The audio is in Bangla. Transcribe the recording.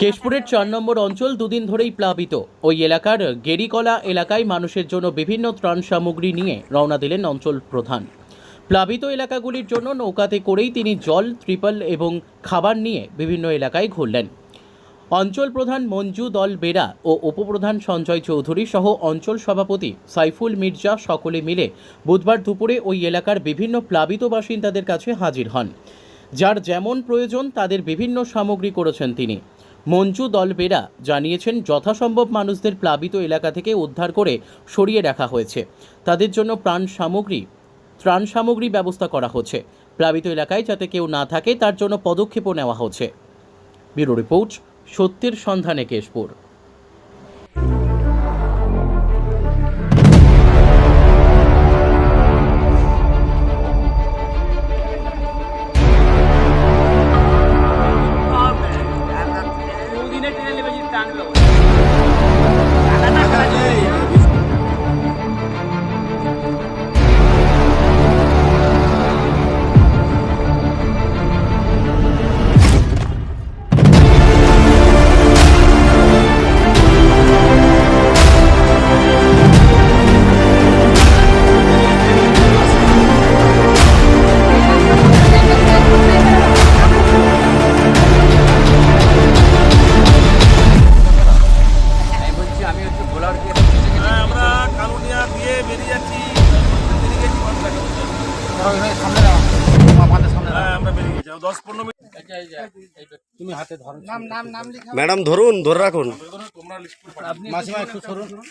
কেশপুরের চার নম্বর অঞ্চল দুদিন ধরেই প্লাবিত। ওই এলাকার গেরিকলা এলাকায় মানুষের জন্য বিভিন্ন ত্রাণ সামগ্রী নিয়ে রওনা দিলেন অঞ্চল প্রধান। প্লাবিত এলাকাগুলির জন্য নৌকাতে করেই তিনি জল, ত্রিপল এবং খাবার নিয়ে বিভিন্ন এলাকায় ঘুরলেন। অঞ্চল প্রধান মঞ্জু দল বেরা ও উপপ্রধান সঞ্জয় চৌধুরী সহ অঞ্চল সভাপতি সাইফুল মির্জা সকলে মিলে বুধবার দুপুরে ওই এলাকার বিভিন্ন প্লাবিত বাসিন্দাদের কাছে হাজির হন। যার যেমন প্রয়োজন তাদের বিভিন্ন সামগ্রী করেছেন তিনি। মঞ্জু দলবেরা জানিয়েছেন, যথাসম্ভব মানুষদের প্লাবিত এলাকা থেকে উদ্ধার করে সরিয়ে রাখা হয়েছে। তাদের জন্য প্রাণ সামগ্রী, ত্রাণ সামগ্রী ব্যবস্থা করা হচ্ছে। প্লাবিত এলাকায় যাতে কেউ না থাকে, তার জন্য পদক্ষেপও নেওয়া হচ্ছে। ব্যুরো রিপোর্ট, সত্যের সন্ধানে কেশপুর। যাচ্ছি বেরিয়ে গেছি। হ্যাঁ ম্যাডাম ধরুন ধরে রাখুন মাসিমা একটু পাঠাও।